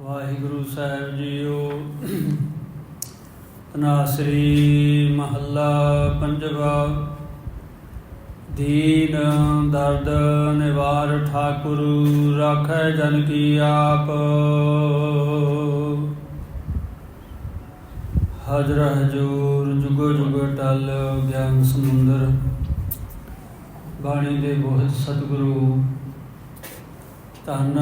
ਵਾਹਿਗੁਰੂ ਸਾਹਿਬ JIO. ਤਨਾਸਰੀ ਮਹੱਲਾ ਪੰਜਵਾ। ਦੀਨ ਦਰਦ ਨਿਵਾਰ ਠਾਕੁਰ ਰਾਖੈ ਜਨ ਕੀ ਆਪ। ਹਜਰ ਹਜੂਰ ਜੁਗੋ ਜੁਗ ਟਲ ਗਿਆਨ ਸਮੁੰਦਰ। ਬਾਣੀ ਦੇ ਬਹੁਤ ਸਤਿਗੁਰੂ ਧੰਨ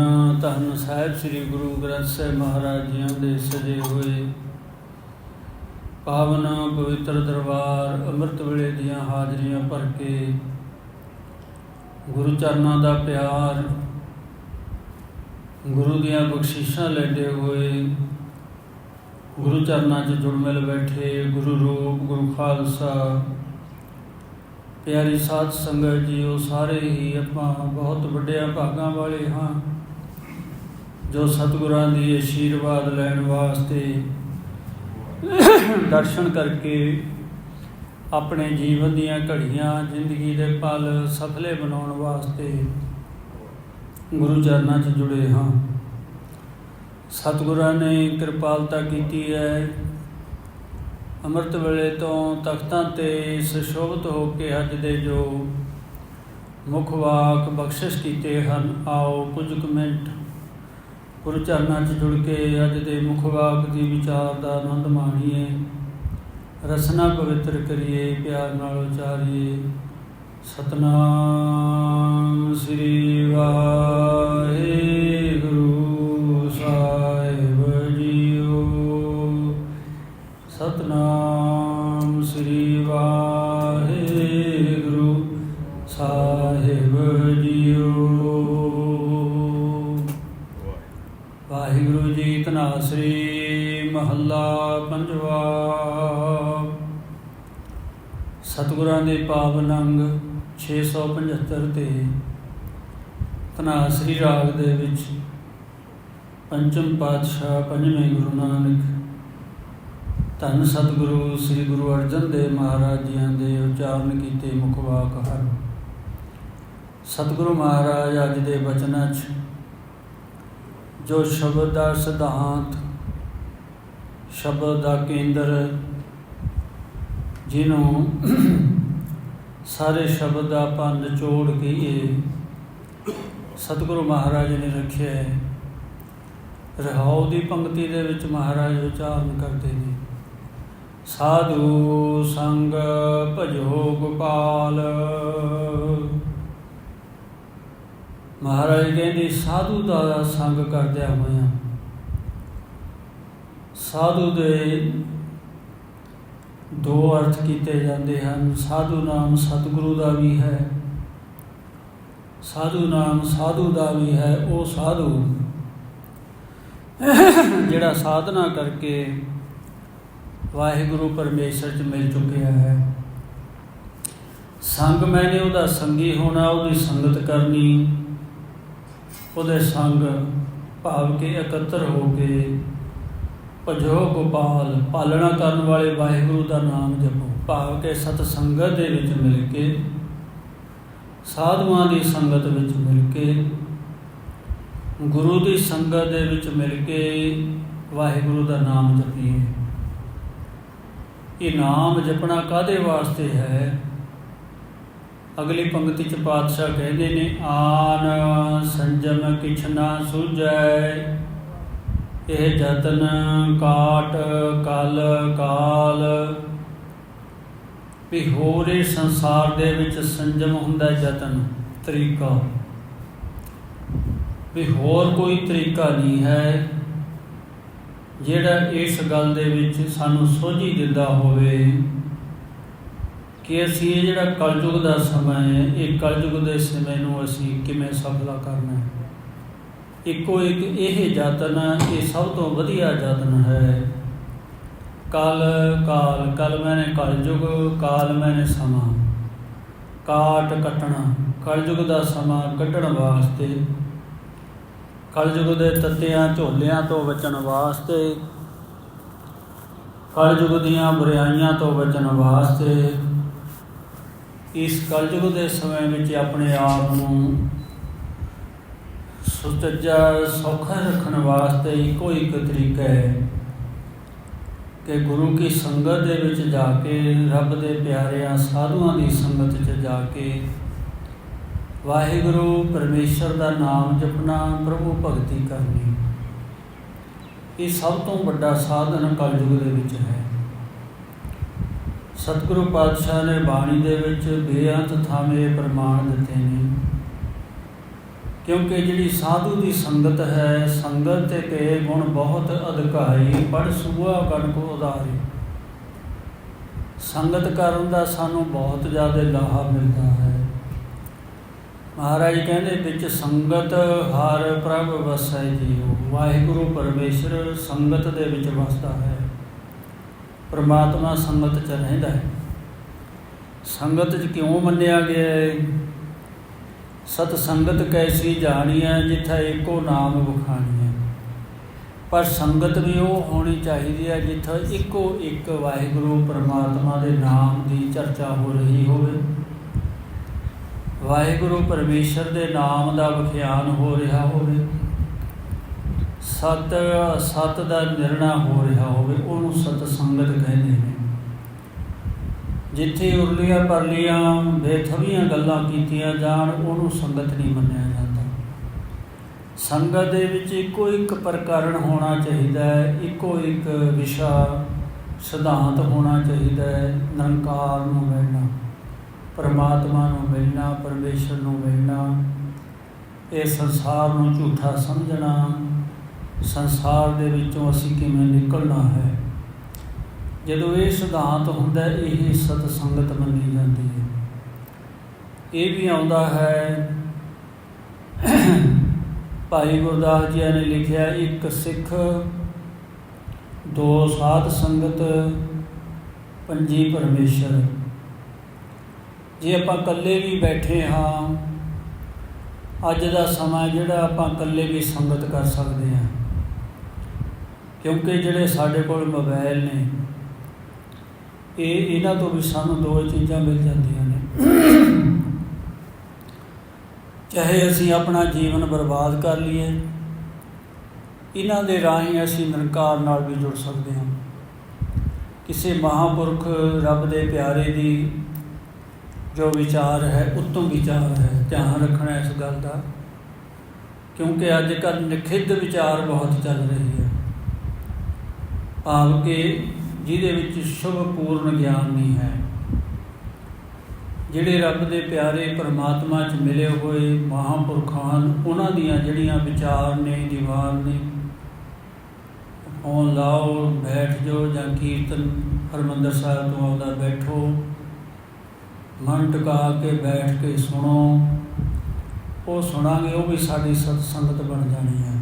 ਧੰਨ ਸਾਹਿਬ ਸ੍ਰੀ ਗੁਰੂ ਗ੍ਰੰਥ ਸਾਹਿਬ ਮਹਾਰਾਜ ਜੀਆਂ ਦੇ ਸਜੇ ਹੋਏ। ਪਾਵਨ, ਪਵਿੱਤਰ ਦਰਬਾਰ, ਅੰਮ੍ਰਿਤ ਵੇਲੇ ਦੀਆਂ ਹਾਜ਼ਰੀਆਂ ਭਰ ਕੇ ਗੁਰੂ ਚਰਨਾਂ ਦਾ ਪਿਆਰ, ਗੁਰੂ ਦੀਆਂ ਬਖਸ਼ਿਸ਼ਾਂ ਲੈਂਦੇ ਹੋਏ ਗੁਰੂ ਚਰਨਾਂ 'ਚ ਜੁੜ ਮਿਲ ਬੈਠੇ, ਗੁਰੂ ਰੂਪ, ਗੁਰੂ ਖਾਲਸਾ ਪਿਆਰੀ ਸਾਧ ਸੰਗਤ ਜੀ ਉਹ ਸਾਰੇ ਹੀ ਆਪਾਂ ਬਹੁਤ ਵੱਡਿਆਂ ਭਾਗਾਂ ਵਾਲੇ ਹਾਂ, ਜੋ ਸਤਿਗੁਰਾਂ ਦੀ ਅਸ਼ੀਰਵਾਦ ਲੈਣ ਵਾਸਤੇ ਦਰਸ਼ਨ ਕਰਕੇ ਆਪਣੇ ਜੀਵਨ ਦੀਆਂ ਘੜੀਆਂ, ਜ਼ਿੰਦਗੀ ਦੇ ਪਲ ਸਫਲੇ ਬਣਾਉਣ ਵਾਸਤੇ ਗੁਰੂ ਚਰਨਾਂ 'ਚ ਜੁੜੇ ਹਾਂ। ਸਤਿਗੁਰਾਂ ਨੇ ਕਿਰਪਾਲਤਾ ਕੀਤੀ ਹੈ। ਅੰਮ੍ਰਿਤ ਵੇਲੇ ਤੋਂ ਤਖਤਾਂ ਤੇ ਸੁਸ਼ੋਭਿਤ ਹੋ ਕੇ ਅੱਜ ਦੇ ਜੋ ਮੁੱਖ ਵਾਕ ਬਖਸ਼ਿਸ਼ ਕੀਤੇ ਹਨ, ਆਓ ਕੁਝ ਕੁ ਮਿੰਟ ਗੁਰੂ ਚਰਨਾਂ 'ਚ ਜੁੜ ਕੇ ਅੱਜ ਦੇ ਮੁੱਖ ਵਾਕ ਦੀ ਵਿਚਾਰ ਦਾ ਆਨੰਦ ਮਾਣੀਏ, ਰਸਨਾ ਪਵਿੱਤਰ ਕਰੀਏ, ਪਿਆਰ ਨਾਲ ਉਚਾਰੀਏ। ਸਤਨਾਮ ਸ੍ਰੀ ਵਾਹਿਗੁਰੂ। ਸਤਿਗੁਰਾਂ ਦੇ ਪਾਵਨ ਅੰਗ 675 ਤੇ। ਧਨਾਸਰੀ ਰਾਗ ਦੇ ਵਿੱਚ ਪੰਚਮ ਪਾਤਸ਼ਾਹ ਪੰਜਵੇਂ ਗੁਰੂ ਨਾਨਕ ਧੰਨ ਸਤਿਗੁਰੂ ਸ੍ਰੀ ਗੁਰੂ ਅਰਜਨ ਦੇਵ ਮਹਾਰਾਜ ਜੀਆਂ ਦੇ ਉਚਾਰਨ ਕੀਤੇ ਮੁੱਖ ਵਾਕ ਹਨ। ਸਤਿਗੁਰੂ ਮਹਾਰਾਜ, ਅੱਜ ਦੇ ਬਚਨਾਂ 'ਚ ਜੋ ਸ਼ਬਦ ਦਾ ਸਿਧਾਂਤ, ਸ਼ਬਦ ਦਾ ਕੇਂਦਰ ਜਿਹਨੂੰ ਸਾਰੇ ਸ਼ਬਦ ਦਾ ਆਪਾਂ ਨਿਚੋੜ ਕਹੀਏ, ਸਤਿਗੁਰੂ ਮਹਾਰਾਜ ਨੇ ਰੱਖਿਆ ਹੈ। ਰਹਾਉ ਦੀ ਪੰਕਤੀ ਦੇ ਵਿੱਚ ਮਹਾਰਾਜ ਉਚਾਰਨ ਕਰਦੇ ਨੇ। ਸਾਧੂ ਸੰਗ ਭਜੋ ਗੋਪਾਲ। ਮਹਾਰਾਜ ਕਹਿੰਦੇ, ਸਾਧੂ ਦਾ ਸੰਗ ਕਰਦਿਆਂ ਹੋਇਆਂ, ਸਾਧੂ ਦੇ ਦੋ ਅਰਥ ਕੀਤੇ ਜਾਂਦੇ ਹਨ। ਸਾਧੂ ਨਾਮ ਸਤਿਗੁਰੂ ਦਾ ਵੀ ਹੈ। ਸਾਧੂ ਨਾਮ ਸਾਧੂ ਦਾ ਵੀ ਹੈ, ਉਹ ਸਾਧੂ। ਜਿਹੜਾ ਸਾਧਨਾ ਕਰਕੇ ਵਾਹਿਗੁਰੂ ਪਰਮੇਸ਼ਰ ਚ ਮਿਲ ਚੁੱਕਿਆ ਹੈ। ਸੰਗ ਮੈਨੇ ਉਹਦਾ ਸੰਗੀ ਹੋਣਾ, ਉਹਦੀ ਸੰਗਤ ਕਰਨੀ। ਉਹਦੇ ਸੰਗ ਭਾਵ ਕੇ ਇਕੱਤਰ ਹੋ ਕੇ ਭਜੋ ਗੋਪਾਲ, ਪਾਲਣਾ ਕਰਨ ਵਾਲੇ ਵਾਹਿਗੁਰੂ ਦਾ ਨਾਮ ਜਪੋ। ਭਾਵ ਕੇ ਸਤ ਸੰਗਤ ਦੇ ਵਿੱਚ ਮਿਲ ਕੇ, ਸਾਧੂਆਂ ਦੀ ਸੰਗਤ ਵਿੱਚ ਮਿਲ ਕੇ, ਗੁਰੂ ਦੀ ਸੰਗਤ ਦੇ ਵਿੱਚ ਮਿਲ ਕੇ ਵਾਹਿਗੁਰੂ ਦਾ ਨਾਮ ਜਪੀਏ। ਇਹ ਨਾਮ ਜਪਣਾ ਕਾਦੇ ਵਾਸਤੇ ਹੈ? ਅਗਲੀ ਪੰਕਤੀ ਚ ਪਾਤਸ਼ਾਹ ਕਹਿੰਦੇ ਨੇ, ਆਨ ਸੰਜਮ ਕਿਛ ਨਾ ਸੁਝੈ ਇਹ ਜਤਨ ਕਾਟ ਕਲ ਕਾਲ। ਵੀ ਹੋਰੇ ਸੰਸਾਰ ਦੇ ਵਿੱਚ ਸੰਜਮ ਹੁੰਦਾ ਜਤਨ, ਤਰੀਕਾ। ਵੀ ਹੋਰ ਕੋਈ ਤਰੀਕਾ ਨਹੀਂ ਹੈ, ਜਿਹੜਾ ਇਸ ਗੱਲ ਦੇ ਵਿੱਚ ਸਾਨੂੰ ਸੋਝੀ ਦਿੰਦਾ ਹੋਵੇ ਕਿ ਅਸੀਂ ਇਹ ਜਿਹੜਾ ਕਲਯੁਗ ਦਾ ਸਮਾਂ ਹੈ, ਇਹ ਕਲਯੁਗ ਦੇ ਸਮੇਂ ਨੂੰ ਅਸੀਂ ਕਿਵੇਂ ਸਫਲਾ ਕਰਨਾ ਇੱਕੋ ਇੱਕ ਇਹ ਯਤਨ, ਇਹ ਸਭ ਤੋਂ ਵਧੀਆ ਯਤਨ ਹੈ। ਕਲ, ਕਾਲ, ਕਲ ਮੈਨੇ ਕਲਯੁਗ ਕਾਲ ਮੈਨੇ ਸਮਾਂ। ਕਾਟ ਕੱਟਣਾ ਕਲਯੁਗ ਦਾ ਸਮਾਂ ਕੱਢਣ ਵਾਸਤੇ। ਕਲਯੁਗ ਦੇ ਤੱਤਿਆਂ, ਝੋਲਿਆਂ ਤੋਂ ਬਚਣ ਵਾਸਤੇ। ਕਲਯੁਗ ਦੀਆਂ ਬੁਰਾਈਆਂ ਤੋਂ ਬਚਣ ਵਾਸਤੇ। ਇਸ ਕਲਯੁਗ ਦੇ ਸਮੇਂ ਵਿੱਚ ਆਪਣੇ ਆਪ ਨੂੰ ਸੁਚੱਜਾ ਸੌਖਾ ਰੱਖਣ ਵਾਸਤੇ ਇੱਕੋ ਇੱਕ ਤਰੀਕਾ ਹੈ ਕਿ ਗੁਰੂ ਕੀ ਸੰਗਤ ਦੇ ਵਿੱਚ ਜਾ ਕੇ, ਰੱਬ ਦੇ ਪਿਆਰਿਆਂ ਸਾਧੂਆਂ ਦੀ ਸੰਗਤ 'ਚ ਜਾ ਕੇ ਵਾਹਿਗੁਰੂ ਪਰਮੇਸ਼ਰ ਦਾ ਨਾਮ ਜਪਣਾ, ਪ੍ਰਭੂ ਭਗਤੀ ਕਰਨੀ, ਇਹ ਸਭ ਤੋਂ ਵੱਡਾ ਸਾਧਨ ਕਲਯੁਗ ਦੇ ਵਿੱਚ ਹੈ। ਸਤਿਗੁਰੂ ਪਾਤਸ਼ਾਹ ਨੇ ਬਾਣੀ ਦੇ ਵਿੱਚ ਬੇਅੰਤ ਥਾਵੇਂ ਪ੍ਰਮਾਣ ਦਿੱਤੇ ਨੇ। ਕਿਉਂਕਿ ਜਿਹੜੀ ਸਾਧੂ ਦੀ ਸੰਗਤ ਹੈ, ਸੰਗਤ ਤੇ ਕੇ ਗੁਣ ਬਹੁਤ ਅਧਿਕਾਈ ਪੜ ਸੁਆ ਗਣ ਕੋ ਉਦਾਰੀ ਸੰਗਤ ਕਰਨ ਦਾ ਸਾਨੂੰ ਬਹੁਤ ਜ਼ਿਆਦਾ ਲਾਹਾ ਮਿਲਦਾ ਹੈ। ਮਹਾਰਾਜ ਕਹਿੰਦੇ, ਵਿੱਚ ਸੰਗਤ ਹਰ ਪ੍ਰਭ ਵਸੈ ਜੀਉ। ਵਾਹਿਗੁਰੂ ਪਰਮੇਸ਼ਰ ਸੰਗਤ ਦੇ ਵਿੱਚ ਵਸਦਾ ਹੈ। ਪ੍ਰਮਾਤਮਾ ਸੰਗਤ ਚ ਰਹਿੰਦਾ ਹੈ। ਸੰਗਤ ਚ ਕਿਉਂ ਮੰਨਿਆ ਗਿਆ ਹੈ? ਸਤ ਸੰਗਤ ਕੈਸੀ ਜਾਣੀਐ, ਜਿੱਥਾ ਏਕੋ ਨਾਮ ਵਖਾਣੀਐ। ਪਰ ਸੰਗਤ ਵੀ ਉਹ ਹੋਣੀ ਚਾਹੀਦੀ ਹੈ, ਜਿੱਥੇ ਇੱਕੋ ਇੱਕ ਵਾਹਿਗੁਰੂ ਪਰਮਾਤਮਾ ਦੇ ਨਾਮ ਦੀ ਚਰਚਾ ਹੋ ਰਹੀ ਹੋਵੇ। ਵਾਹਿਗੁਰੂ ਪਰਮੇਸ਼ਰ ਦੇ ਨਾਮ ਦਾ ਵਿਖਿਆਨ ਹੋ ਰਿਹਾ ਹੋਵੇ। ਸਤ ਸਤ ਦਾ ਨਿਰਣਾ ਹੋ ਰਿਹਾ ਹੋਵੇ, ਉਹਨੂੰ ਸਤ ਸੰਗਤ ਕਹਿੰਦੇ ਜਿੱਥੇ ਉਰਲੀਆਂ ਪਰਲੀਆਂ ਬੇਥਵੀਆਂ ਗੱਲਾਂ ਕੀਤੀਆਂ ਜਾਣ, ਉਹਨੂੰ ਸੰਗਤ ਨਹੀਂ ਮੰਨਿਆ ਜਾਂਦਾ। ਸੰਗਤ ਦੇ ਵਿੱਚ ਇੱਕੋ ਇੱਕ ਪ੍ਰਕਰਣ ਹੋਣਾ ਚਾਹੀਦਾ ਹੈ, ਇੱਕੋ ਇੱਕ ਵਿਸ਼ਾ ਸਿਧਾਂਤ ਹੋਣਾ ਚਾਹੀਦਾ ਹੈ, ਨਿਰੰਕਾਰ ਨੂੰ ਮਿਲਣਾ, ਪਰਮਾਤਮਾ ਨੂੰ ਮਿਲਣਾ, ਪਰਮੇਸ਼ਰ ਨੂੰ ਮਿਲਣਾ, ਇਹ ਸੰਸਾਰ ਨੂੰ ਝੂਠਾ ਸਮਝਣਾ, ਸੰਸਾਰ ਦੇ ਵਿੱਚੋਂ ਅਸੀਂ ਕਿਵੇਂ ਨਿਕਲਣਾ ਹੈ? ਜਦੋਂ ਇਹ ਸਿਧਾਂਤ ਹੁੰਦਾ ਇਹ ਸਤ ਸੰਗਤ ਮੰਨੀ ਜਾਂਦੀ ਹੈ। ਇਹ ਵੀ ਆਉਂਦਾ ਹੈ, ਭਾਈ ਗੁਰਦਾਸ ਜੀ ਨੇ ਲਿਖਿਆ, ਇੱਕ ਸਿੱਖ, ਦੋ ਸਾਧ ਸੰਗਤ, ਪੰਜੀ ਪਰਮੇਸ਼ਰ। ਜੇ ਆਪਾਂ ਇਕੱਲੇ ਵੀ ਬੈਠੇ ਹਾਂ, ਅੱਜ ਦਾ ਸਮਾਂ ਜਿਹੜਾ ਆਪਾਂ ਇਕੱਲੇ ਵੀ ਸੰਗਤ ਕਰ ਸਕਦੇ ਹਾਂ। ਕਿਉਂਕਿ ਜਿਹੜੇ ਸਾਡੇ ਕੋਲ ਮੋਬਾਈਲ ਨੇ ਇਹ ਇਹਨਾਂ ਤੋਂ ਵੀ ਸਾਨੂੰ ਦੋ ਚੀਜ਼ਾਂ ਮਿਲ ਜਾਂਦੀਆਂ ਨੇ। ਚਾਹੇ ਅਸੀਂ ਆਪਣਾ ਜੀਵਨ ਬਰਬਾਦ ਕਰ ਲਈਏ, ਇਹਨਾਂ ਦੇ ਰਾਹੀਂ ਅਸੀਂ ਨਿਰੰਕਾਰ ਨਾਲ ਵੀ ਜੁੜ ਸਕਦੇ ਹਾਂ। ਕਿਸੇ ਮਹਾਪੁਰਖ ਰੱਬ ਦੇ ਪਿਆਰੇ ਦੀ ਜੋ ਵਿਚਾਰ ਹੈ ਉੱਤਮ ਵਿਚਾਰ ਹੈ, ਧਿਆਨ ਰੱਖਣਾ ਇਸ ਗੱਲ ਦਾ, ਕਿਉਂਕਿ ਅੱਜ ਕੱਲ੍ਹ ਨਿਖਿੱਧ ਵਿਚਾਰ ਬਹੁਤ ਚੱਲ ਰਹੀ ਹੈ ਭਾਵ ਕਿ ਜਿਹਦੇ ਵਿੱਚ ਸ਼ੁਭ ਪੂਰਨ ਗਿਆਨ ਨਹੀਂ ਹੈ। ਜਿਹੜੇ ਰੱਬ ਦੇ ਪਿਆਰੇ ਪਰਮਾਤਮਾ 'ਚ ਮਿਲੇ ਹੋਏ ਮਹਾਪੁਰਖਾਂ ਉਹਨਾਂ ਦੀਆਂ ਜਿਹੜੀਆਂ ਵਿਚਾਰ ਨੇ, ਦੀਵਾਨ ਨੇ ਫੋਨ ਲਾਓ, ਬੈਠ ਜਾਓ ਜਾਂ ਕੀਰਤਨ ਹਰਮੰਦਰ ਸਾਹਿਬ ਤੋਂ ਆਉਂਦਾ ਬੈਠੋ। ਮਨ ਟਿਕਾ ਕੇ ਬੈਠ ਕੇ ਸੁਣੋ। ਉਹ ਸੁਣਾਂਗੇ, ਉਹ ਵੀ ਸਾਡੀ ਸਤ ਸੰਗਤ ਬਣ ਜਾਣੀ ਹੈ।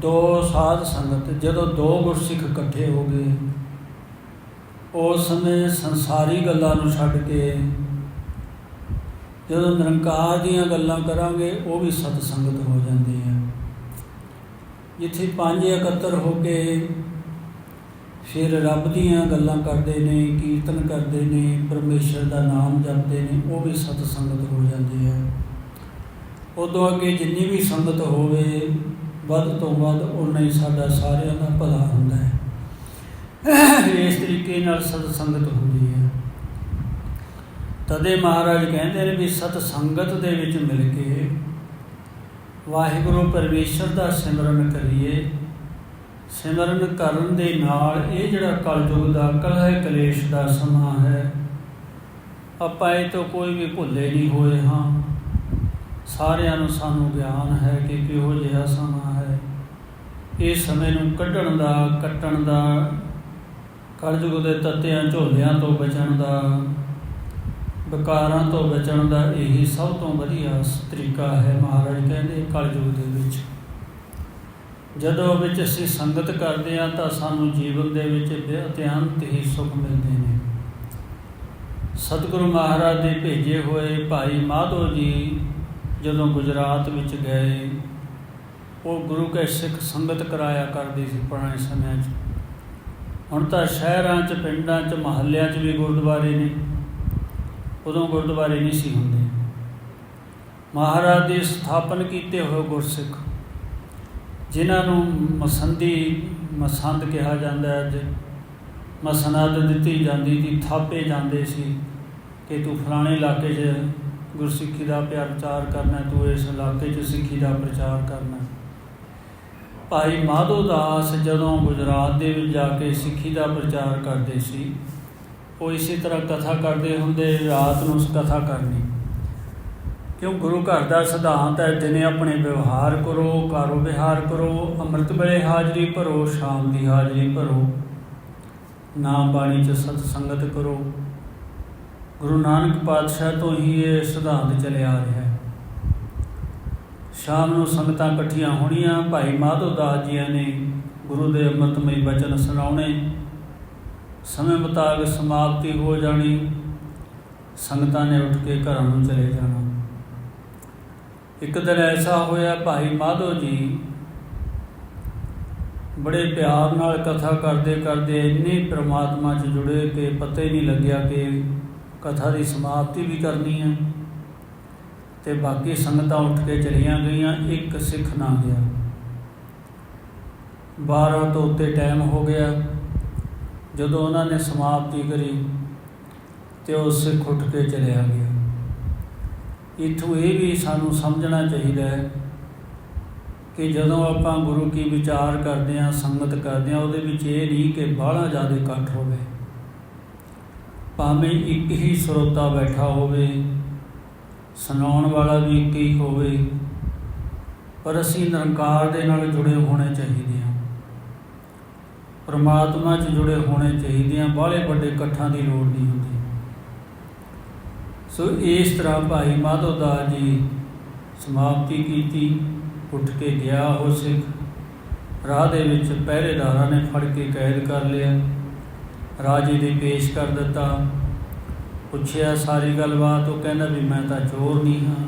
ਦੋ ਸਾਧ ਸੰਗਤ ਜਦੋਂ ਦੋ ਗੁਰਸਿੱਖ ਇਕੱਠੇ ਹੋ ਗਏ, ਉਸ ਸਮੇਂ ਸੰਸਾਰੀ ਗੱਲਾਂ ਨੂੰ ਛੱਡ ਕੇ ਜਦੋਂ ਨਿਰੰਕਾਰ ਦੀਆਂ ਗੱਲਾਂ ਕਰਾਂਗੇ, ਉਹ ਵੀ ਸਤ ਸੰਗਤ ਹੋ ਜਾਂਦੀ ਹੈ ਜਿੱਥੇ ਪੰਜ ਇਕੱਤਰ ਹੋ ਕੇ ਫਿਰ ਰੱਬ ਦੀਆਂ ਗੱਲਾਂ ਕਰਦੇ ਨੇ, ਕੀਰਤਨ ਕਰਦੇ ਨੇ, ਪਰਮੇਸ਼ਰ ਦਾ ਨਾਮ ਜਪਦੇ ਨੇ, ਉਹ ਵੀ ਸਤ ਸੰਗਤ ਹੋ ਜਾਂਦੀ ਹੈ ਉਦੋਂ ਅੱਗੇ ਜਿੰਨੀ ਵੀ ਸੰਗਤ ਹੋਵੇ ਵੱਧ ਤੋਂ ਵੱਧ ਉਨਾ ਹੀ ਸਾਡਾ ਸਾਰਿਆਂ ਦਾ ਭਲਾ ਹੁੰਦਾ ਹੈ। ਇਸ ਤਰੀਕੇ ਨਾਲ ਸਤ ਸੰਗਤ ਹੁੰਦੀ ਹੈ। ਤਦੇ ਮਹਾਰਾਜ ਕਹਿੰਦੇ ਨੇ ਵੀ ਸਤ ਸੰਗਤ ਦੇ ਵਿੱਚ ਮਿਲ ਕੇ ਵਾਹਿਗੁਰੂ ਪਰਮੇਸ਼ਰ ਦਾ ਸਿਮਰਨ ਕਰੀਏ। ਸਿਮਰਨ ਕਰਨ ਦੇ ਨਾਲ ਇਹ ਜਿਹੜਾ ਕਲਯੁਗ ਦਾ ਕਲਹ ਕਲੇਸ਼ ਦਾ ਸਮਾਂ ਹੈ, ਆਪਾਂ ਇਹ ਤੋਂ ਕੋਈ ਵੀ ਭੁੱਲੇ ਨਹੀਂ ਹੋਏ ਹਾਂ। ਸਾਰਿਆਂ ਨੂੰ ਸਾਨੂੰ ਗਿਆਨ ਹੈ ਕਿ ਕਿਹੋ ਜਿਹਾ ਸਮਾਂ ਹੈ। ਇਹ ਸਮੇਂ ਨੂੰ ਕੱਢਣ ਦਾ, ਕੱਟਣ ਦਾ, ਕਲਯੁਗ ਦੇ ਤੱਤਿਆਂ, ਝੋਲਿਆਂ ਤੋਂ ਬਚਣ ਦਾ, ਵਿਕਾਰਾਂ ਤੋਂ ਬਚਣ ਦਾ ਇਹੀ ਸਭ ਤੋਂ ਵਧੀਆ ਤਰੀਕਾ ਹੈ ਮਹਾਰਾਜ ਕਹਿੰਦੇ ਕਲਯੁਗ ਦੇ ਵਿੱਚ। ਜਦੋਂ ਵਿੱਚ ਅਸੀਂ ਸੰਗਤ ਕਰਦੇ ਹਾਂ ਤਾਂ ਸਾਨੂੰ ਜੀਵਨ ਦੇ ਵਿੱਚ ਬੇਅਤਿਅੰਤ ਹੀ ਸੁੱਖ ਮਿਲਦੇ ਨੇ। ਸਤਿਗੁਰੂ ਮਹਾਰਾਜ ਦੇ ਭੇਜੇ ਹੋਏ ਭਾਈ ਮਾਧੋ ਜੀ ਜਦੋਂ ਗੁਜਰਾਤ ਵਿੱਚ ਗਏ, ਉਹ ਗੁਰੂ ਕੇ ਸਿੱਖ ਸੰਗਤ ਕਰਾਇਆ ਕਰਦੇ ਸੀ ਪੁਰਾਣੇ ਸਮਿਆਂ 'ਚ। ਹੁਣ ਤਾਂ ਸ਼ਹਿਰਾਂ 'ਚ, ਪਿੰਡਾਂ 'ਚ, ਮਹੱਲਿਆਂ 'ਚ ਵੀ ਗੁਰਦੁਆਰੇ ਨੇ। ਉਦੋਂ ਗੁਰਦੁਆਰੇ ਨਹੀਂ ਸੀ ਹੁੰਦੇ। ਮਹਾਰਾਜ ਦੇ ਸਥਾਪਨ ਕੀਤੇ ਹੋਏ ਗੁਰਸਿੱਖ, ਜਿਨ੍ਹਾਂ ਨੂੰ ਮਸੰਦੀ, ਮਸੰਦ ਕਿਹਾ ਜਾਂਦਾ ਹੈ ਅੱਜ। ਮਸਨਦ ਦਿੱਤੀ ਜਾਂਦੀ ਸੀ, ਥਾਪੇ ਜਾਂਦੇ ਸੀ ਕਿ ਤੂੰ ਫਲਾਣੇ ਇਲਾਕੇ 'ਚ ਗੁਰਸਿੱਖੀ ਦਾ ਪ੍ਰਚਾਰ ਕਰਨਾ, ਤੂੰ ਇਸ ਇਲਾਕੇ 'ਚ ਸਿੱਖੀ ਦਾ ਪ੍ਰਚਾਰ ਕਰਨਾ। ਭਾਈ ਮਾਧੋ ਦਾਸ ਜਦੋਂ ਗੁਜਰਾਤ ਦੇ ਵਿੱਚ ਜਾ ਕੇ ਸਿੱਖੀ ਦਾ ਪ੍ਰਚਾਰ ਕਰਦੇ ਸੀ, ਉਹ ਇਸੇ ਤਰ੍ਹਾਂ ਕਥਾ ਕਰਦੇ ਹੁੰਦੇ, ਰਾਤ ਨੂੰ ਕਥਾ ਕਰਨੀ। ਕਿਉਂ ਗੁਰੂ ਘਰ ਦਾ ਸਿਧਾਂਤ ਹੈ, ਦਿਨੇ ਆਪਣੇ ਵਿਵਹਾਰ ਕਰੋ ਕਾਰੋ ਵਿਹਾਰ ਕਰੋ, ਅੰਮ੍ਰਿਤ ਵੇਲੇ ਹਾਜ਼ਰੀ ਭਰੋ, ਸ਼ਾਮ ਦੀ ਹਾਜ਼ਰੀ ਭਰੋ। ਨਾਮ ਬਾਣੀ ਚ ਸਤ ਸੰਗਤ ਕਰੋ। ਗੁਰੂ ਨਾਨਕ ਪਾਤਸ਼ਾਹ ਤੋਂ ਹੀ ਇਹ ਸਿਧਾਂਤ ਚੱਲਿਆ ਆ ਰਿਹਾ ਹੈ। ਸ਼ਾਮ ਨੂੰ ਸੰਗਤਾਂ ਇਕੱਠੀਆਂ ਹੋਣੀਆਂ, ਭਾਈ ਮਾਧੋ ਦਾਸ ਜੀ ਨੇ ਗੁਰੂ ਦੇ ਅੰਮ੍ਰਿਤਮਈ ਬਚਨ ਸੁਣਾਉਣੇ। ਸਮੇਂ ਮੁਤਾਬਕ ਸਮਾਪਤੀ ਹੋ ਜਾਣੀ, ਸੰਗਤਾਂ ਨੇ ਉੱਠ ਕੇ ਘਰਾਂ ਨੂੰ ਚਲੇ ਜਾਣਾ। ਇੱਕ ਦਿਨ ਐਸਾ ਹੋਇਆ, ਭਾਈ ਮਾਧੋ ਜੀ ਬੜੇ ਪਿਆਰ ਨਾਲ ਕਥਾ ਕਰਦੇ ਕਰਦੇ ਇੰਨੇ ਪ੍ਰਮਾਤਮਾ 'ਚ ਜੁੜੇ ਕਿ ਪਤਾ ਹੀ ਨਹੀਂ ਲੱਗਿਆ ਕਿ ਕਥਾ ਦੀ ਸਮਾਪਤੀ ਵੀ ਕਰਨੀ ਹੈ ਤੇ ਬਾਕੀ ਸੰਗਤਾਂ ਉੱਠ ਕੇ ਚਲੀਆਂ ਗਈਆਂ, ਇੱਕ ਸਿੱਖ ਨਾ ਗਿਆ। 12 ਤੋਂ ਉੱਤੇ ਟਾਈਮ ਹੋ ਗਿਆ। ਜਦੋਂ ਉਹਨਾਂ ਨੇ ਸਮਾਪਤੀ ਕਰੀ ਤੇ ਉਹ ਸਿੱਖ ਉੱਠ ਕੇ ਚਲਿਆ ਗਿਆ। ਇਥੋਂ ਇਹ ਵੀ ਸਾਨੂੰ ਸਮਝਣਾ ਚਾਹੀਦਾ ਹੈ ਕਿ ਜਦੋਂ ਆਪਾਂ ਗੁਰੂ ਕੀ ਵਿਚਾਰ ਕਰਦੇ ਹਾਂ, ਸੰਗਤ ਕਰਦੇ ਹਾਂ, ਉਹਦੇ ਵਿੱਚ ਇਹ ਨਹੀਂ ਕਿ ਬਾਹਲਾ ਜ਼ਿਆਦਾ ਇਕੱਠ ਹੋਵੇ। ਭਾਵੇਂ ਇੱਕ ਹੀ ਸਰੋਤਾ ਬੈਠਾ ਹੋਵੇ, ਸੁਣਾਉਣ ਵਾਲਾ ਵੀ ਇੱਕ ਹੀ ਹੋਵੇ, ਪਰ ਅਸੀਂ ਨਿਰੰਕਾਰ ਦੇ ਨਾਲ ਜੁੜੇ ਹੋਣੇ ਚਾਹੀਦੇ ਹਾਂ। ਪਰਮਾਤਮਾ 'ਚ ਜੁੜੇ ਹੋਣੇ ਚਾਹੀਦੇ ਹਾਂ, ਬਾਹਲੇ ਵੱਡੇ ਇਕੱਠਾਂ ਦੀ ਲੋੜ ਨਹੀਂ ਹੁੰਦੀ। ਸੋ ਇਸ ਤਰ੍ਹਾਂ ਭਾਈ ਮਾਧੋ ਦਾਸ ਜੀ ਸਮਾਪਤੀ ਕੀਤੀ, ਉੱਠ ਕੇ ਗਿਆ ਉਹ ਸਿੱਖ। ਰਾਹ ਦੇ ਵਿੱਚ ਪਹਿਰੇਦਾਰਾਂ ਨੇ ਫੜ ਕੇ ਕੈਦ ਕਰ ਲਿਆ। ਰਾਜੇ ਦੇ ਪੇਸ਼ ਕਰ ਦਿੱਤਾ। ਪੁੱਛਿਆ, ਸਾਰੀ ਗੱਲਬਾਤ? ਉਹ ਕਹਿੰਦਾ, ਵੀ ਮੈਂ ਤਾਂ ਚੋਰ ਨਹੀਂ ਹਾਂ।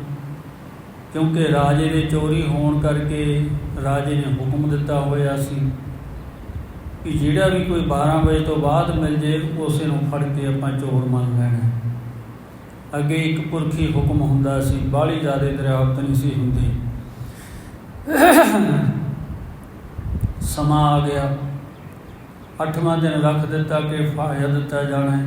ਕਿਉਂਕਿ ਰਾਜੇ ਦੇ ਚੋਰੀ ਹੋਣ ਕਰਕੇ ਰਾਜੇ ਨੇ ਹੁਕਮ ਦਿੱਤਾ ਹੋਇਆ ਸੀ ਕਿ ਜਿਹੜਾ ਵੀ ਕੋਈ 12 ਵਜੇ ਤੋਂ ਬਾਅਦ ਮਿਲ ਜੇ, ਉਸੇ ਨੂੰ ਫੜ ਕੇ ਆਪਾਂ ਚੋਰ ਮੰਨ ਲੈਣਾ ਅੱਗੇ ਇੱਕ ਪੁਰਖੀ ਹੁਕਮ ਹੁੰਦਾ ਸੀ, ਬਾਹਲੀ ਜ਼ਿਆਦਾ ਦਰਿਆਵਤ ਨਹੀਂ ਸੀ ਹੁੰਦੀ। ਸਮਾਂ ਆ ਗਿਆ। ਅੱਠਵਾਂ ਦਿਨ ਰੱਖ ਦਿੱਤਾ ਕਿ ਫਾਇਆ ਦਿੱਤਾ ਜਾਣਾ ਹੈ।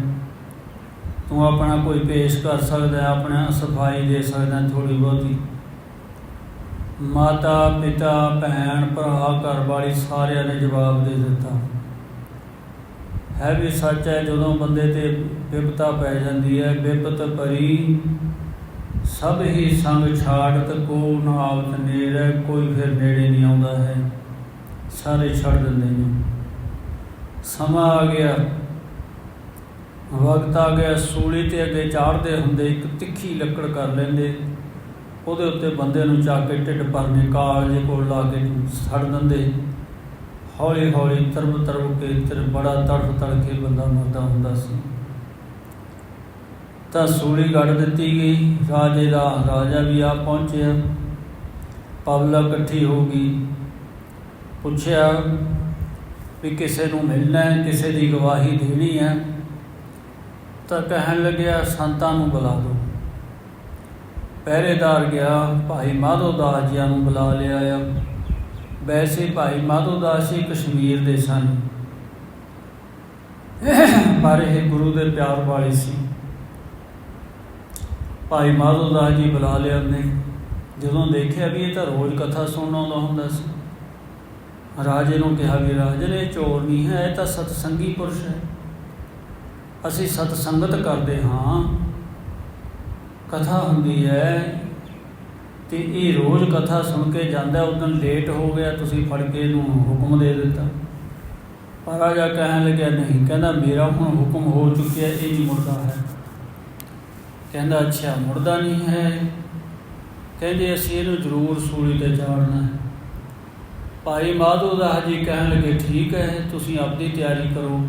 ਤੂੰ ਆਪਣਾ ਕੋਈ ਪੇਸ਼ ਕਰ ਸਕਦਾ ਆਪਣਾ ਸਫ਼ਾਈ ਦੇ ਸਕਦਾ ਥੋੜੀ ਬਹੁਤੀ। ਮਾਤਾ, ਪਿਤਾ, ਭੈਣ, ਭਰਾ ਘਰ ਵਾਲੀ ਸਾਰਿਆਂ ਨੇ ਜਵਾਬ ਦੇ ਦਿੱਤਾ। ਹੈ ਵੀ ਸੱਚ ਹੈ, ਜਦੋਂ ਬੰਦੇ ਤੇ ਵਿਪਤਾ ਪੈ ਜਾਂਦੀ ਹੈ ਵਿਪਤ ਪਰੀ ਸਭ ਹੀ ਸੰਗ ਛਾੜਤ, ਕੋ ਨਾਵਤ ਨੇੜੇ, ਕੋਈ ਫਿਰ ਨੇੜੇ ਨਹੀਂ ਆਉਂਦਾ ਹੈ। ਸਾਰੇ ਛੱਡ ਦਿੰਦੇ ਨੇ। ਸਮਾਂ ਆ ਗਿਆ। ਵਕਤ ਆ ਗਿਆ, ਸੂਲੀ ਤੇ ਅੱਗੇ ਚਾੜਦੇ ਹੁੰਦੇ ਇੱਕ ਤਿੱਖੀ ਲੱਕੜ ਕਰ ਲੈਂਦੇ। ਉਹਦੇ ਉੱਤੇ ਬੰਦੇ ਨੂੰ ਚੱਕ ਕੇ ਢਿੱਡ ਭਰਨੇ, ਕਾਲਜ ਕੋਲ ਲਾ ਕੇ ਛੱਡ ਦਿੰਦੇ। ਹੌਲੀ ਹੌਲੀ ਤਰਬ ਤਰਬ ਕੇ ਤਰ ਬੜਾ ਤੜਫ ਤੜ ਕੇ ਬੰਦਾ ਮਰਦਾ ਹੁੰਦਾ ਸੀ। ਤਾਂ ਸੂਲੀ ਗੱਡ ਦਿੱਤੀ ਗਈ। ਰਾਜੇ ਦਾ ਰਾਜਾ ਵੀ ਆ ਪਹੁੰਚਿਆ। ਪਬਲਿਕ ਇਕੱਠੀ ਹੋ ਗਈ। ਪੁੱਛਿਆ ਵੀ ਕਿਸੇ ਨੂੰ ਮਿਲਣਾ ਹੈ, ਕਿਸੇ ਦੀ ਗਵਾਹੀ ਦੇਣੀ ਹੈ, ਤਾਂ ਕਹਿਣ ਲੱਗਿਆ, ਸੰਤਾਂ ਨੂੰ ਬੁਲਾ ਦਿਓ ਪਹਿਰੇਦਾਰ ਗਿਆ, ਭਾਈ ਮਾਧੋ ਦਾਸ ਜੀ ਨੂੰ ਬੁਲਾ ਲਿਆ ਆ। ਵੈਸੇ ਭਾਈ ਮਾਧੋ ਦਾਸ ਜੀ ਕਸ਼ਮੀਰ ਦੇ ਸਨ। ਪਰ ਇਹ ਗੁਰੂ ਦੇ ਪਿਆਰ ਵਾਲੇ ਸੀ। ਭਾਈ ਮਾਧੋ ਦਾਸ ਜੀ ਬੁਲਾ ਲਿਆ ਉਹਨੇ। ਜਦੋਂ ਦੇਖਿਆ ਵੀ ਇਹ ਤਾਂ ਰੋਜ਼ ਕਥਾ ਸੁਣਨ ਆਉਂਦਾ ਹੁੰਦਾ ਸੀ। ਰਾਜੇ ਨੂੰ ਕਿਹਾ ਵੀ ਰਾਜਨ ਇਹ ਚੋਰ ਨਹੀਂ ਹੈ, ਇਹ ਤਾਂ ਸਤਸੰਗੀ ਪੁਰਸ਼ ਹੈ। ਅਸੀਂ ਸਤ ਸੰਗਤ ਕਰਦੇ ਹਾਂ। ਕਥਾ ਹੁੰਦੀ ਹੈ ਤੇ ਇਹ ਰੋਜ਼ ਕਥਾ ਸੁਣ ਕੇ ਜਾਂਦਾ ਉਦੋਂ ਲੇਟ ਹੋ ਗਿਆ, ਤੁਸੀਂ ਫੜ ਕੇ ਇਹਨੂੰ ਹੁਕਮ ਦੇ ਦਿੱਤਾ। ਪਰ ਰਾਜਾ ਕਹਿਣ ਲੱਗਿਆ, ਨਹੀਂ, ਕਹਿੰਦਾ ਮੇਰਾ ਹੁਣ ਹੁਕਮ ਹੋ ਚੁੱਕਿਆ, ਇਹ ਨਹੀਂ ਮੁੜਦਾ ਹੈ। ਕਹਿੰਦਾ, ਅੱਛਾ, ਮੁੜਦਾ ਨਹੀਂ ਹੈ। ਕਹਿੰਦੇ ਅਸੀਂ ਇਹਨੂੰ ਜ਼ਰੂਰ ਸੂਲੀ ਤੇ ਚਾੜਨਾ ਹੈ। ਭਾਈ ਮਾਧੋ ਦਾਸ ਜੀ ਕਹਿਣ ਲੱਗੇ, ਠੀਕ ਹੈ, ਤੁਸੀਂ ਆਪਣੀ ਤਿਆਰੀ ਕਰੋ।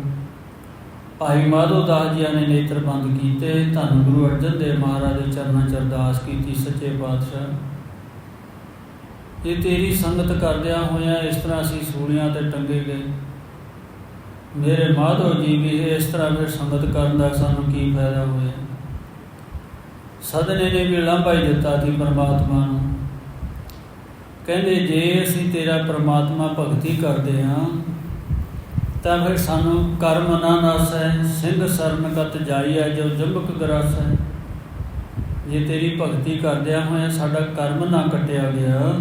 ਭਾਈ ਮਾਧੋ ਦਾਸ ਜੀ ਨੇ ਨੇਤਰ ਬੰਦ ਕੀਤੇ। ਧੰਨ ਗੁਰੂ ਅਰਜਨ ਦੇਵ ਮਹਾਰਾਜ ਦੇ ਚਰਨਾਂ ਚ ਅਰਦਾਸ ਕੀਤੀ, ਸੱਚੇ ਪਾਤਸ਼ਾਹ, ਇਹ ਤੇਰੀ ਸੰਗਤ ਕਰਦਿਆਂ ਹੋਇਆਂ ਇਸ ਤਰ੍ਹਾਂ ਅਸੀਂ ਸੂਲੀਆਂ ਤੇ ਟੰਗੇ ਗਏ। ਮੇਰੇ ਮਾਧੋ ਜੀ ਵੀ ਇਸ ਤਰ੍ਹਾਂ ਫਿਰ ਸੰਗਤ ਕਰਨ ਦਾ ਸਾਨੂੰ ਕੀ ਫਾਇਦਾ ਹੋਇਆ? ਸਦਨੇ ਨੇ ਵੀ ਲਾਂਭਾ ਹੀ ਦਿੱਤਾ ਸੀ ਪਰਮਾਤਮਾ ਨੂੰ। ਕਹਿੰਦੇ, ਜੇ ਅਸੀਂ ਤੇਰਾ ਪਰਮਾਤਮਾ ਭਗਤੀ ਕਰਦੇ ਹਾਂ, ਤਾਂ ਫਿਰ ਸਾਨੂੰ ਕਰਮ ਨਾ ਨਾਸੈ ਸਿੰਘ ਸਰਨ ਕਤ ਜਾਈਐ ਜੋ ਜੰਬਕ ਗਰਾਸੈ ਜੇ ਤੇਰੀ ਭਗਤੀ ਕਰਦਿਆਂ ਹੋਇਆ ਸਾਡਾ ਕਰਮ ਨਾ ਕਟਿਆ ਗਿਆ,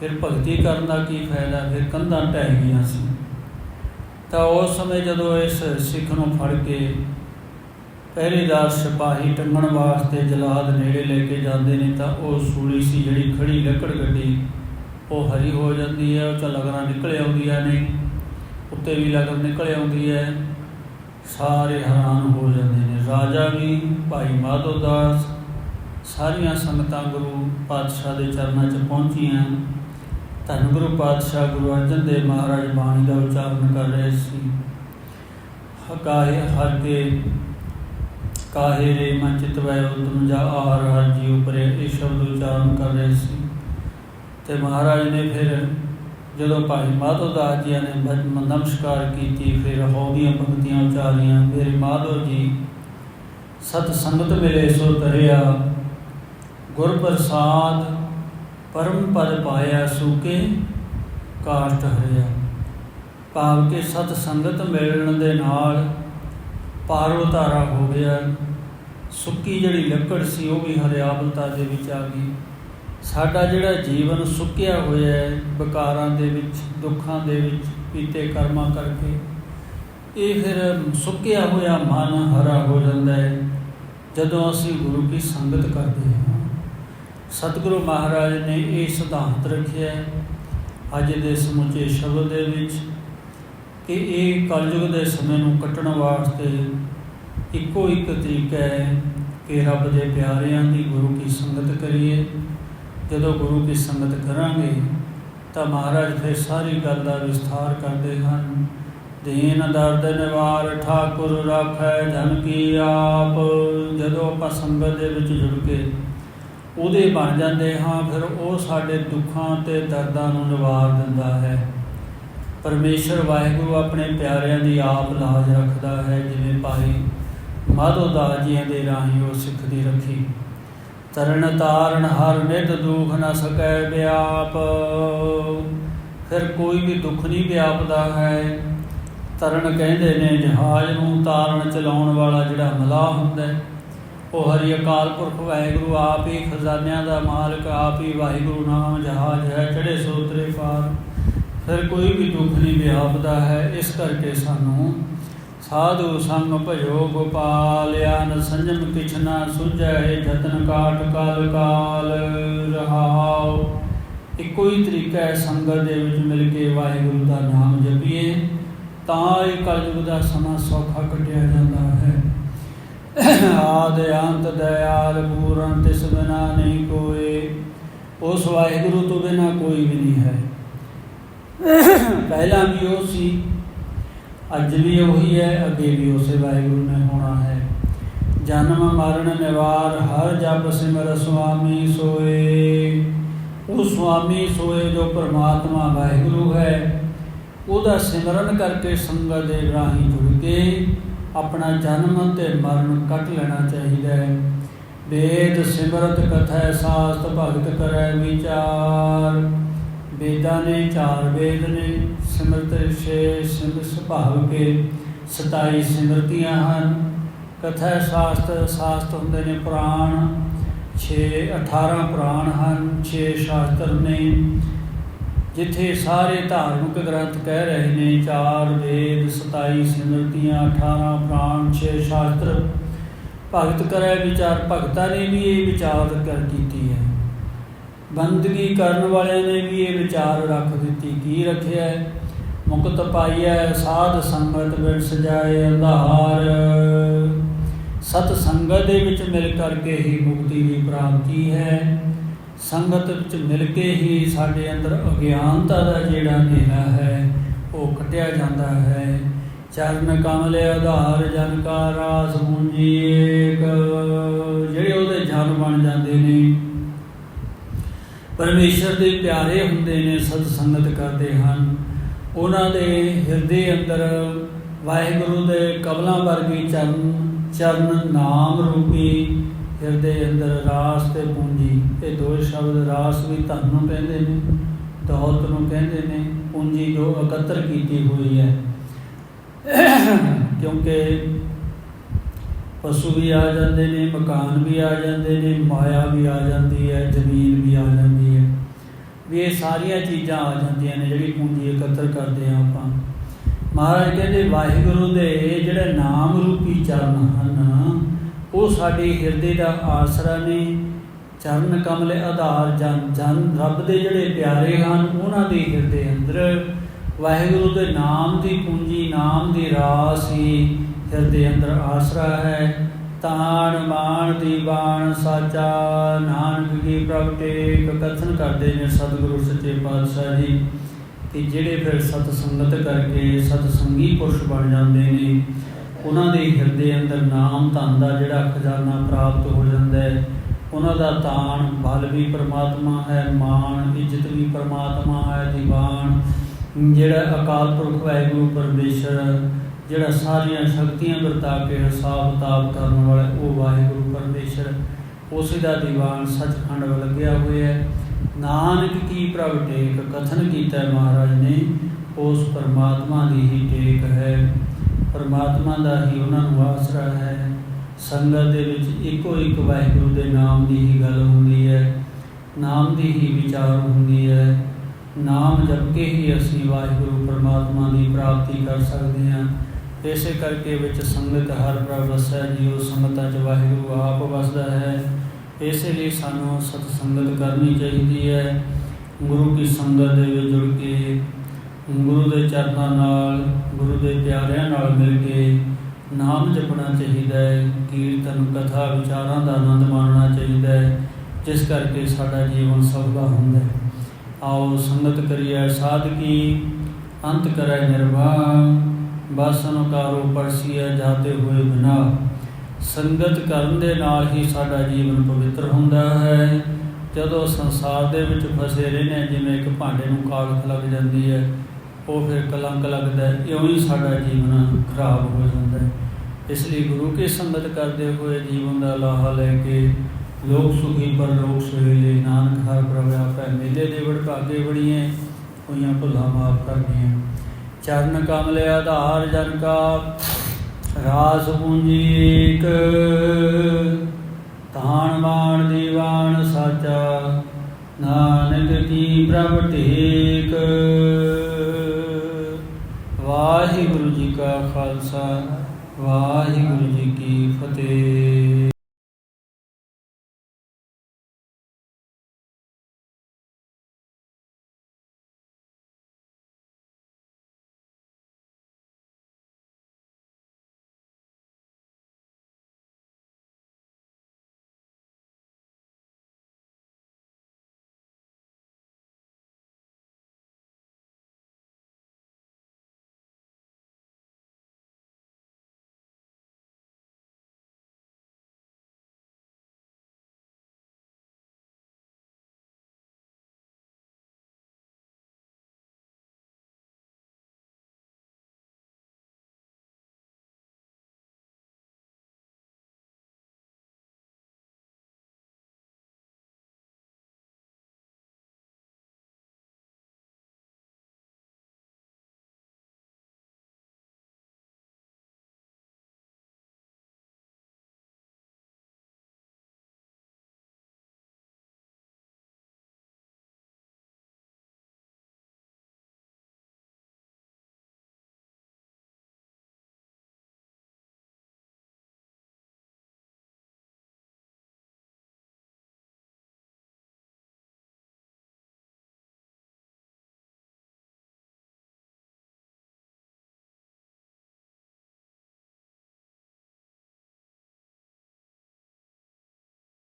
ਫਿਰ ਭਗਤੀ ਕਰਨ ਦਾ ਕੀ ਫਾਇਦਾ? ਫਿਰ ਕੰਧਾਂ ਟਹਿ ਗਈਆਂ ਸੀ। ਤਾਂ ਉਸ ਸਮੇਂ ਜਦੋਂ ਇਸ ਸਿੱਖ ਨੂੰ ਫੜ ਕੇ ਪਹਿਰੇਦਾਰ ਸਿਪਾਹੀ ਟੰਗਣ ਵਾਸਤੇ ਜਲਾਦ ਨੇੜੇ ਲੈ ਕੇ ਜਾਂਦੇ ਨੇ ਤਾਂ ਉਹ ਸੂਲੀ ਸੀ ਜਿਹੜੀ ਖੜੀ ਲੱਕੜ ਗੱਡੀ, ਉਹ ਹਰੀ ਹੋ ਜਾਂਦੀ ਹੈ, ਉਹ ਚ ਲਗਰਾਂ ਨਿਕਲ ਆਉਂਦੀਆਂ ਨੇ, ਉੱਤੇ ਵੀ ਲਗਰ ਨਿਕਲ ਆਉਂਦੀ ਹੈ। ਸਾਰੇ ਹੈਰਾਨ ਹੋ ਜਾਂਦੇ ਨੇ। ਰਾਜਾ ਵੀ, ਭਾਈ ਮਾਧੋ ਦਾਸ ਸਾਰੀਆਂ ਸੰਗਤਾਂ ਗੁਰੂ ਪਾਤਸ਼ਾਹ ਦੇ ਚਰਨਾਂ 'ਚ ਪਹੁੰਚੀਆਂ। ਧੰਨ ਗੁਰੂ ਪਾਤਸ਼ਾਹ ਗੁਰੂ ਅਰਜਨ ਦੇਵ ਮਹਾਰਾਜ ਬਾਣੀ ਦਾ ਉਚਾਰਨ ਕਰ ਰਹੇ ਸੀ। ਹਕਾਏ ਹਰ ਕੇ ਕਾਹੇ ਰੇ ਮਨ ਚਿਤ ਵੈ ਉਤਮ ਜਾ ਆਹਰ ਹਰ ਜੀ ਉਪਰੇ ਇਹ ਸ਼ਬਦ ਉਚਾਰਨ ਕਰ ਰਹੇ ਸੀ। ਤੇ ਮਹਾਰਾਜ ਨੇ ਫਿਰ ਜਦੋਂ ਭਾਈ ਮਾਧੋ ਦਾਸ ਜੀ ਨੇ ਭਜਨ ਨਮਸਕਾਰ ਕੀਤੀ, ਫਿਰ ਹਉਦੀਆਂ ਪੰਕਤੀਆਂ ਉਚਾਰੀਆਂ, ਫਿਰ ਮਾਧੋ ਜੀ ਸਤ ਸੰਗਤ ਮਿਲੇ ਸੋ ਤਰਿਆ ਗੁਰ ਪ੍ਰਸਾਦ ਪਰਮ ਪਦ ਪਾਇਆ, ਸੂਕੇ ਕਾਸ਼ਟ ਹਰਿਆ ਭਾਵ ਕਿ ਸਤ ਸੰਗਤ ਮਿਲਣ ਦੇ ਨਾਲ ਪਾਰ ਉਤਾਰਾ ਹੋ ਗਿਆ। ਸੁੱਕੀ ਜਿਹੜੀ ਲੱਕੜ ਸੀ ਉਹ ਵੀ ਹਰਿਆਵਲਤਾ ਦੇ ਵਿੱਚ ਆ ਗਈ। ਸਾਡਾ ਜਿਹੜਾ ਜੀਵਨ ਸੁੱਕਿਆ ਹੋਇਆ ਹੈ, ਵਿਕਾਰਾਂ ਦੇ ਵਿੱਚ, ਦੁੱਖਾਂ ਦੇ ਵਿੱਚ ਪੀਤੇ ਕਰਮਾਂ ਕਰਕੇ, ਇਹ ਫਿਰ ਸੁੱਕਿਆ ਹੋਇਆ ਮਨ ਹਰਾ ਹੋ ਜਾਂਦਾ ਹੈ, ਜਦੋਂ ਅਸੀਂ ਗੁਰੂ ਕੀ ਸੰਗਤ ਕਰਦੇ ਹਾਂ। ਸਤਿਗੁਰੂ ਮਹਾਰਾਜ ਨੇ ਇਹ ਸਿਧਾਂਤ ਰੱਖਿਆ ਹੈ, ਅੱਜ ਦੇ ਸਮੁੱਚੇ ਸ਼ਬਦ ਦੇ ਵਿੱਚ, ਕਿ ਇਹ ਕਲਯੁਗ ਦੇ ਸਮੇਂ ਨੂੰ ਕੱਟਣ ਵਾਸਤੇ ਇੱਕੋ ਇੱਕ ਤਰੀਕਾ ਹੈ ਕਿ ਰੱਬ ਦੇ ਪਿਆਰਿਆਂ ਦੀ ਗੁਰੂ ਕੀ ਸੰਗਤ ਕਰੀਏ। ਜਦੋਂ ਗੁਰੂ ਕੀ ਸੰਗਤ ਕਰਾਂਗੇ, ਤਾਂ ਮਹਾਰਾਜ ਫਿਰ ਸਾਰੀ ਗੱਲ ਦਾ ਵਿਸਥਾਰ ਕਰਦੇ ਹਨ। ਦੀਨ ਦਰਦ ਨਿਵਾਰ ਠਾਕੁਰ ਰਾਖੈ ਜਨ ਕੀ ਆਪ। ਜਦੋਂ ਆਪਾਂ ਸੰਗਤ ਦੇ ਵਿੱਚ ਜੁੜ ਕੇ ਉਹਦੇ ਬਣ ਜਾਂਦੇ ਹਾਂ, ਫਿਰ ਉਹ ਸਾਡੇ ਦੁੱਖਾਂ ਤੇ ਦਰਦਾਂ ਨੂੰ ਨਿਵਾਰ ਦਿੰਦਾ ਹੈ। ਪਰਮੇਸ਼ਰ ਵਾਹਿਗੁਰੂ ਆਪਣੇ ਪਿਆਰਿਆਂ ਦੀ ਆਪ ਲਾਜ ਰੱਖਦਾ ਹੈ, ਜਿਵੇਂ ਭਾਈ ਮਾਧੋ ਦਾਸ ਜੀਆਂ ਦੇ ਰਾਹੀਂ ਉਹ ਸਿੱਖ ਦੀ ਰੱਖੀ। ਤਰਨ ਤਾਰਨ ਹਰ ਨਿਤ ਦੁਖ ਨਾ ਸਕੈ ਵਿਆਪ। ਫਿਰ ਕੋਈ ਵੀ ਦੁੱਖ ਨਹੀਂ ਵਿਆਪਦਾ ਹੈ। ਤਰਨ ਕਹਿੰਦੇ ਨੇ ਜਹਾਜ਼ ਨੂੰ ਤਾਰਨ ਚਲਾਉਣ ਵਾਲਾ ਜਿਹੜਾ ਮਲਾਹ ਹੁੰਦਾ ਉਹ ਹਰੀ ਅਕਾਲ ਪੁਰਖ ਵਾਹਿਗੁਰੂ ਆਪ ਹੀ ਖਜ਼ਾਨਿਆਂ ਦਾ ਮਾਲਕ, ਆਪ ਹੀ ਵਾਹਿਗੁਰੂ ਨਾਮ ਜਹਾਜ਼ ਹੈ ਚੜੇ ਸੋਤਰੇ ਪਾਰ। ਫਿਰ ਕੋਈ ਵੀ ਦੁੱਖ ਨਹੀਂ ਵਿਆਪਦਾ ਹੈ। ਇਸ ਕਰਕੇ ਸਾਨੂੰ ਸਾਧੂ ਸੰਗ ਭਜੋ ਗੋਪਾਲਿਆ ਸੰਜਮ ਕਿਛ ਸੁਝੈ ਜਤਨ ਕਾਟ ਕਾਲ ਕਾਲ, ਰਹਾਉ। ਇੱਕੋ ਹੀ ਤਰੀਕਾ ਹੈ ਸੰਗਤ ਦੇ ਵਿੱਚ ਮਿਲ ਕੇ ਵਾਹਿਗੁਰੂ ਦਾ ਨਾਮ ਜਪੀਏ, ਤਾਂ ਇਹ ਕਲਯੁਗ ਦਾ ਸਮਾਂ ਸੌਖਾ ਕੱਟਿਆ ਜਾਂਦਾ ਹੈ। ਆਦ ਅੰਤ ਦਇਆਲ ਪੂਰਨ ਤਿਸ ਬਿਨਾ ਨਹੀਂ ਕੋਏ। ਉਸ ਵਾਹਿਗੁਰੂ ਤੋਂ ਬਿਨਾ ਕੋਈ ਵੀ ਨਹੀਂ ਹੈ। ਪਹਿਲਾਂ ਵੀ ਉਹ ਸੀ। ਅੱਜ ਵੀ ਉਹੀ ਹੈ, ਅੱਗੇ ਵੀ ਉਸੇ ਵਾਹਿਗੁਰੂ ਨੇ ਹੋਣਾ ਹੈ। ਜਨਮ, ਮਰਨ, ਨਿਵਾਰ, ਹਰ ਜਪ ਸਿਮਰ ਸੁਆਮੀ ਸੋਏ। ਉਹ ਸੁਆਮੀ ਸੋਏ ਜੋ ਪਰਮਾਤਮਾ ਵਾਹਿਗੁਰੂ ਹੈ। ਉਹਦਾ ਸਿਮਰਨ ਕਰਕੇ ਸੰਗਤ ਦੇ ਰਾਹੀਂ ਜੁੜ ਕੇ ਆਪਣਾ ਜਨਮ ਤੇ ਮਰਨ ਕੱਟ ਲੈਣਾ ਚਾਹੀਦਾ ਹੈ। ਵੇਦ ਸਿਮਰਤ ਕਥਾ ਸਾਸਤ ਭਗਤ ਕਰੈ ਵਿਚਾਰ। ਵੇਦਾਂ ਨੇ, ਚਾਰ ਵੇਦ ਨੇ, ਸਿਮਰਤ ਛੇ ਸਿਮਰ ਸੁਭਾਵ ਕੇ 27 ਸਿਮਰਤੀਆਂ ਹਨ। ਕਥਾ ਸ਼ਾਸਤਰ ਸ਼ਾਸਤ ਹੁੰਦੇ ਨੇ ਪੁਰਾਣ 6 18 ਪੁਰਾਣ ਹਨ 6 ਸ਼ਾਸਤਰ ਨੇ। ਜਿੱਥੇ ਸਾਰੇ ਧਾਰਮਿਕ ਗ੍ਰੰਥ ਕਹਿ ਰਹੇ ਨੇ, ਚਾਰ ਵੇਦ 27 ਸਿਮਰਤੀਆਂ 18 ਪੁਰਾਣ 6 ਸ਼ਾਸਤਰ। ਭਗਤ ਕਰੇ ਵਿਚਾਰ, ਭਗਤਾਂ ਨੇ ਵੀ ਇਹ ਵਿਚਾਰ ਕਰ ਕੀਤੀ ਹੈ। ਬੰਦਗੀ ਕਰਨ ਵਾਲਿਆਂ ਨੇ ਵੀ ਇਹ ਵਿਚਾਰ ਰੱਖ ਦਿੱਤੀ, ਕੀ ਰੱਖਿਆ ਹੈ? ਮੁਕਤ ਪਾਈਐ, ਸਾਧ ਸੰਗਤ ਵਿੱਚ ਸਜਾਏ ਅੰਧਾਰ। ਸਤ ਸੰਗਤ ਦੇ ਵਿੱਚ ਮਿਲ ਕਰਕੇ ਹੀ ਮੁਕਤੀ ਦੀ ਪ੍ਰਾਪਤੀ ਹੈ। ਸੰਗਤ ਵਿੱਚ ਮਿਲ ਕੇ ਹੀ ਸਾਡੇ ਅੰਦਰ ਅਗਿਆਨਤਾ ਦਾ ਜਿਹੜਾ ਹਨੇਰਾ ਹੈ, ਉਹ ਕੱਟਿਆ ਜਾਂਦਾ ਹੈ। ਚਰਨ ਕਮਲ ਆਧਾਰ, ਜਨ ਕਾ ਰਾਸ ਮੁੰਜੀ ਏਕ ਜਿਹੜੇ ਉਹਦੇ ਜਨ ਬਣ ਜਾਂਦੇ ਨੇ ਪਰਮੇਸ਼ਰ ਦੇ ਪਿਆਰੇ ਹੁੰਦੇ ਨੇ, ਸਤ ਸੰਗਤ ਕਰਦੇ ਹਨ। ਉਹਨਾਂ ਦੇ ਹਿਰਦੇ ਅੰਦਰ ਵਾਹਿਗੁਰੂ ਦੇ ਕਬਲਾਂ ਵਰਗੀ ਚਰਨ ਚਰਨ ਨਾਮ ਰੂਪੀ ਹਿਰਦੇ ਅੰਦਰ ਰਾਸ ਤੇ ਪੂੰਜੀ। ਇਹ ਦੋ ਸ਼ਬਦ ਰਾਸ ਵੀ ਧਨ ਨੂੰ ਕਹਿੰਦੇ ਨੇ, ਦੌਲਤ ਨੂੰ ਕਹਿੰਦੇ ਨੇ, ਪੂੰਜੀ ਜੋ ਇਕੱਤਰ ਕੀਤੀ ਹੋਈ ਹੈ। ਕਿਉਂਕਿ ਪਸ਼ੂ ਵੀ ਆ ਜਾਂਦੇ ਨੇ, ਮਕਾਨ ਵੀ ਆ ਜਾਂਦੇ ਨੇ, ਮਾਇਆ ਵੀ ਆ ਜਾਂਦੀ ਹੈ, ਜ਼ਮੀਨ ਵੀ ਆ ਜਾਂਦੀ ਵੀ ਇਹ ਸਾਰੀਆਂ ਚੀਜ਼ਾਂ ਆ ਜਾਂਦੀਆਂ ਨੇ ਜਿਹੜੀ ਪੂੰਜੀ ਇਕੱਤਰ ਕਰਦੇ ਆ ਆਪਾਂ। ਮਹਾਰਾਜ ਕਹਿੰਦੇ, ਵਾਹਿਗੁਰੂ ਦੇ ਜਿਹੜੇ ਨਾਮ ਰੂਪੀ ਚਰਨ ਹਨ, ਉਹ ਸਾਡੇ ਹਿਰਦੇ ਦਾ ਆਸਰਾ ਨੇ। ਚਰਨ ਕਮਲ ਆਧਾਰ ਜਨ ਜਨ, ਰੱਬ ਦੇ ਜਿਹੜੇ ਪਿਆਰੇ ਹਨ, ਉਹਨਾਂ ਦੇ ਹਿਰਦੇ ਅੰਦਰ ਵਾਹਿਗੁਰੂ ਦੇ ਨਾਮ ਦੀ ਪੂੰਜੀ ਨਾਮ ਦੀ ਰਾਸ ਹੀ ਹਿਰਦੇ ਅੰਦਰ ਆਸਰਾ ਹੈ। ਤਾਣ ਮਾਣ ਦੀਵਾਨ ਸਾਚਾ, ਨਾਨਕ ਕੀ ਪ੍ਰਗਟੇ ਕਥਨ ਕਰਦੇ ਨੇ ਸਤਿਗੁਰੂ ਸੱਚੇ ਪਾਤਸ਼ਾਹ ਜੀ, ਕਿ ਜਿਹੜੇ ਫਿਰ ਸਤ ਸੰਗਤ ਕਰਕੇ ਸਤ ਸੰਗੀ ਪੁਰਸ਼ ਬਣ ਜਾਂਦੇ ਨੇ, ਉਹਨਾਂ ਦੇ ਹਿਰਦੇ ਅੰਦਰ ਨਾਮ ਧਨ ਦਾ ਜਿਹੜਾ ਖਜ਼ਾਨਾ ਪ੍ਰਾਪਤ ਹੋ ਜਾਂਦਾ ਹੈ, ਉਹਨਾਂ ਦਾ ਤਾਣ ਬਲ ਵੀ ਪ੍ਰਮਾਤਮਾ ਹੈ ਮਾਣ ਇੱਜ਼ਤ ਵੀ ਪਰਮਾਤਮਾ ਹੈ, ਦੀਵਾਨ, ਜਿਹੜਾ ਅਕਾਲ ਪੁਰਖ ਵਾਹਿਗੁਰੂ ਪਰਮੇਸ਼ਰ ਜਿਹੜਾ ਸਾਰੀਆਂ ਸ਼ਕਤੀਆਂ ਵਰਤਾ ਕੇ ਹਿਸਾਬ ਕਿਤਾਬ ਕਰਨ ਵਾਲਾ ਉਹ ਵਾਹਿਗੁਰੂ ਪਰਮੇਸ਼ਰ ਉਸੇ ਦਾ ਦੀਵਾਨ ਸੱਚਖੰਡ ਵੱਲ ਲੱਗਿਆ ਹੋਇਆ ਹੈ। ਨਾਨਕ ਕੀ ਪ੍ਰਭ ਟੇਕ, ਕਥਨ ਕੀਤਾ ਮਹਾਰਾਜ ਨੇ, ਉਸ ਪਰਮਾਤਮਾ ਦੀ ਹੀ ਟੇਕ ਹੈ। ਪਰਮਾਤਮਾ ਦਾ ਹੀ ਉਹਨਾਂ ਨੂੰ ਆਸਰਾ ਹੈ। ਸੰਗਤ ਦੇ ਵਿੱਚ ਇੱਕੋ ਇੱਕ ਵਾਹਿਗੁਰੂ ਦੇ ਨਾਮ ਦੀ ਹੀ ਗੱਲ ਹੁੰਦੀ ਹੈ। ਨਾਮ ਦੀ ਹੀ ਵਿਚਾਰ ਹੁੰਦੀ ਹੈ। ਨਾਮ ਜਪ ਕੇ ਹੀ ਅਸੀਂ ਵਾਹਿਗੁਰੂ ਪਰਮਾਤਮਾ ਦੀ ਪ੍ਰਾਪਤੀ ਕਰ ਸਕਦੇ ਹਾਂ। ਇਸੇ ਕਰਕੇ ਵਿੱਚ ਸੰਗਤ ਹਰ ਪ੍ਰਭ ਵਸੈ ਜੀਉ ਸੰਗਤਾਂ ਚ ਵਾਹਿਗੁਰੂ ਆਪ ਵਸਦਾ ਹੈ। ਇਸੇ ਲਈ ਸਾਨੂੰ ਸਤ ਸੰਗਤ ਕਰਨੀ ਚਾਹੀਦੀ ਹੈ। ਗੁਰੂ ਕੀ ਸੰਗਤ ਦੇ ਵਿੱਚ ਜੁੜ ਕੇ, ਗੁਰੂ ਦੇ ਚਰਨਾਂ ਨਾਲ, ਗੁਰੂ ਦੇ ਪਿਆਰਿਆਂ ਨਾਲ ਮਿਲ ਕੇ ਨਾਮ ਜਪਣਾ ਚਾਹੀਦਾ ਹੈ। ਕੀਰਤਨ, ਕਥਾ, ਵਿਚਾਰਾਂ ਦਾ ਆਨੰਦ ਮਾਣਨਾ ਚਾਹੀਦਾ ਹੈ, ਜਿਸ ਕਰਕੇ ਸਾਡਾ ਜੀਵਨ ਸਫਲਾ ਹੁੰਦਾ ਹੈ। ਆਓ ਸੰਗਤ ਕਰੀਏ ਸਾਧਕੀ ਅੰਤ ਕਰੈ ਨਿਰਵਾਣ ਬਾਸਨ ਕਾਰੋ ਪਰਸੀਐ ਜਾਤੇ ਹੋਏ ਬਿਨਾ ਸੰਗਤ ਕਰਨ ਦੇ ਨਾਲ ਹੀ ਸਾਡਾ ਜੀਵਨ ਪਵਿੱਤਰ ਹੁੰਦਾ ਹੈ। ਜਦੋਂ ਸੰਸਾਰ ਦੇ ਵਿੱਚ ਫਸੇ ਰਹਿੰਦੇ ਜਿਵੇਂ ਇੱਕ ਭਾਂਡੇ ਨੂੰ ਕਾਲਖ ਲੱਗ ਜਾਂਦੀ ਹੈ, ਉਹ ਫਿਰ ਕਲੰਕ ਲੱਗਦਾ ਹੈ, ਇਉਂ ਹੀ ਸਾਡਾ ਜੀਵਨ ਖਰਾਬ ਹੋ ਜਾਂਦਾ ਹੈ। ਇਸ ਲਈ ਗੁਰੂ ਕੀ ਸੰਗਤ ਕਰਦੇ ਹੋਏ ਜੀਵਨ ਦਾ ਲਾਹਾ ਲੈ ਕੇ ਲੋਕ ਸੁਖੀ ਪਰ ਲੋਕ ਸੁਹੇਲੇ ਨਾਨਕ ਹਰ ਪ੍ਰਭ ਆਪੈ ਮੇਲੇ ਦੇ ਵੜ ਭਾਗੇ ਬੜੀਏ ਹੋਈਆਂ ਭੁੱਲਾਂ ਮਾਫ ਕਰਨੀਆਂ ਚਰਨ ਕਮਲੇ ਆਧਾਰ ਜਨ ਕਾ, ਰਾਸ ਪੂੰਜੀਕ ਤਾਣ ਬਾਣ ਦੀਵਾਨ ਸਾਚਾ, ਨਾਨਕ ਕੀ ਪ੍ਰਭ ਟੇਕ। ਵਾਹਿਗੁਰੂ ਜੀ ਕਾ ਖਾਲਸਾ, ਵਾਹਿਗੁਰੂ ਜੀ ਕੀ ਫਤਿਹ।